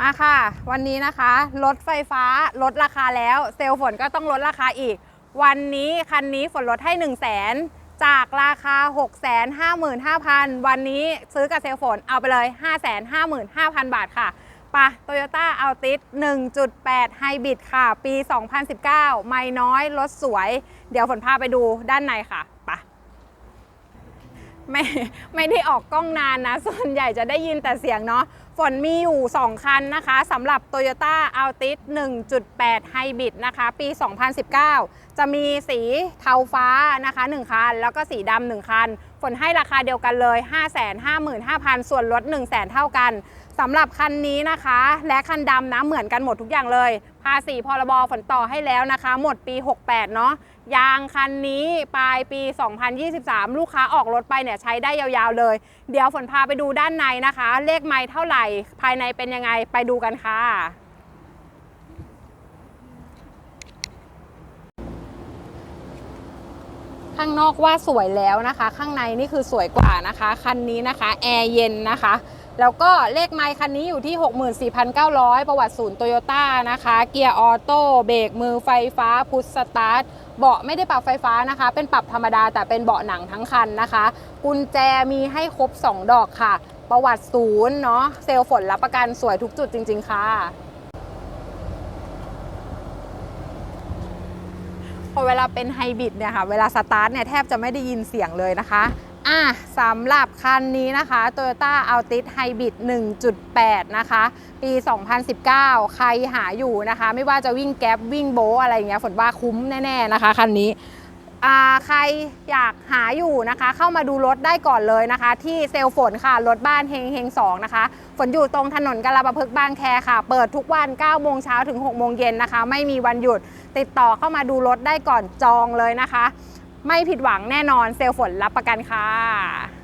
มาค่ะ วันนี้นะคะรถไฟฟ้าลดราคาแล้ว เซลล์ฝนก็ต้องลดราคาอีก วันนี้คันนี้ฝนลดให้ 1 0 0 0 0แสนจากราคา 6 5 5 0 0 0 วันนี้ซื้อกับเซลล์ฝนเอาไปเลย 5 5 5 0 0 0 บาทค่ะปะโตโยต้าอัลติส1.8ไฮบริดค่ะ ปี 2019 ไม่น้อย รถสวย เดี๋ยวฝนพาไปดูด้านในค่ะปะ ไม่ไม่ได้ออกกล้องนานนะ ส่วนใหญ่จะได้ยินแต่เสียงเนาะฝนมีอยู่ 2 คันนะคะสำหรับ Toyota Altis 1.8 Hybrid นะคะ ปี 2019 จะมีสีเทาฟ้านะคะ 1 คัน แล้วก็สีดำ1คัน ฝนให้ราคาเดียวกันเลย 555,000 ส่วนลด 100,000 เท่ากันสำหรับคันนี้นะคะ และคันดำนะเหมือนกันหมดทุกอย่างเลย ภาษีพรบฝนต่อให้แล้วนะคะ หมดปี 68 เนาะยางคันนี้ปลายปี 2023 ลูกค้าออกรถไปเนี่ยใช้ได้ยาวๆเลย เดี๋ยวฝนพาไปดูด้านในนะคะ เลขไม้เท่าไหร่ภายในเป็นยังไงไปดูกันค่ะ ข้างนอกว่าสวยแล้วนะคะ ข้างในนี่คือสวยกว่านะคะ คันนี้นะคะแอร์เย็นนะคะ แล้วก็เลขไมค์คันนี้อยู่ที่ 64,900 ประวัติศูนย์โตโยต้านะคะ เกียร์ออโต้เบรกมือไฟฟ้าพุทสตาร์ทเบาะไม่ได้ปรับไฟฟ้านะคะ เป็นปรับธรรมดาแต่เป็นเบาะหนังทั้งคันนะคะ กุญแจมีให้ครบ 2 ดอกค่ะ ประวัติศูนย์เนาะเซลล์ฝนรับประกันสวยทุกจุดจริง ๆ ค่ะ อเวลาเป็นไฮบริดเนี่ยค่ะ เวลาสตาร์ทเนี่ยแทบจะไม่ได้ยินเสียงเลยนะคะอะสำหรับคันนี้นะคะ Toyota Altis Hybrid 1.8 นะคะ ปี 2019 ใครหาอยู่นะคะ ไม่ว่าจะวิ่งแก๊ปวิ่งโบอะไรอย่างเงี้ยฝนว่าคุ้มแน่ ๆ นะคะ คันนี้ ใครอยากหาอยู่นะคะ เข้ามาดูรถได้ก่อนเลยนะคะ ที่เซลฝนค่ะรถบ้านเฮงเฮง2นะคะ ฝนอยู่ตรงถนนกาลาปพฤกษ์บางแคค่ะ เปิดทุกวัน9โมงเช้าถึง6โมงเย็นนะคะ ไม่มีวันหยุดติดต่อเข้ามาดูรถได้ก่อนจองเลยนะคะ ไม่ผิดหวังแน่นอนเซลฝนรับประกันค่ะ